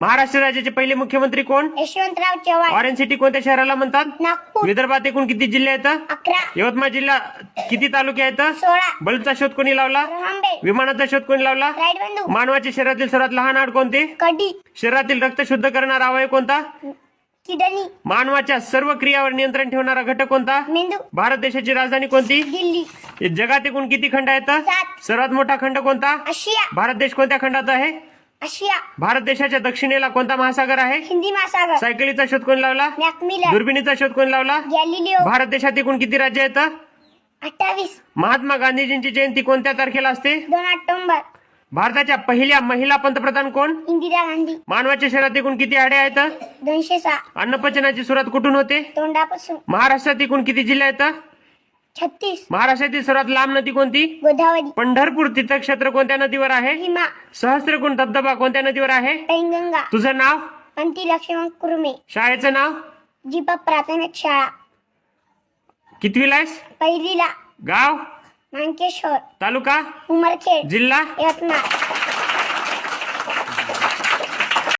महाराष्ट्र राज्याचे पहिले मुख्यमंत्री कोण? यशवंतराव चव्हाण. ऑरेंज सिटी कोणत्या शहराला म्हणतात? नागपूर. विदर्भात एकूण किती जिल्हे आहेत? अकरा. यवतमाळ जिल्हा किती तालुके आहेत? सोळा. बल्बचा शोध कोणी लावला? विमानाचा शोध कोणी लावला? राईट बंधू मानवाच्या शरीरातील सर्वात लहान हाड कोणते? कडी. शरीरातील रक्त शुद्ध करणारा अवयव कोणता? किडनी. मानवाच्या सर्व क्रियावर नियंत्रण ठेवणारा घटक कोणता? मेंदू. भारत देशाची राजधानी कोणती? दिल्ली. जगात एकूण किती खंड आहेत? सात. सर्वात मोठा खंड कोणता? आशिया. भारत देश कोणत्या खंडात आहे? आशिया. भारत देशाच्या दक्षिणेला कोणता महासागर आहे? हिंदी महासागर. सायकलीचा शोध कोणी लावला? मॅकमिलर दुर्बिणीचा शोध कोणी लावला? गॅलिलिओ. भारत देशात एकूण किती राज्य आहेत? अठ्ठावीस. महात्मा गांधीजींची जयंती कोणत्या तारखेला असते? दोन ऑक्टोबर. भारताच्या पहिल्या महिला पंतप्रधान कोण? इंदिरा गांधी. मानवाच्या शरीरात एकूण किती हाडे आहेत? दोनशे सहा. अन्नपचनाची सुरुवात कुठून होते? तोंडापासून. महाराष्ट्रात एकूण किती जिल्हे आहेत? छत्तीस. महाराष्ट्रातील सर्वात लांब नदी कोणती? गोदावरी. पंढरपूर. तीर्थक्षेत्र कोणत्या नदीवर आहे? भीमा. सहस्त्रकुंड धबधबा कोणत्या नदीवर आहे? पैनगंगा तुझं नाव? अंती लक्ष्मण कुर्मे. शाळेचं नाव? जीपा प्राथमिक शाळा. कितवीला आहेस पहिलीला. गाव? मांकेश्वर. तालुका? उमरखेड. जिल्हा? यवतमाळ.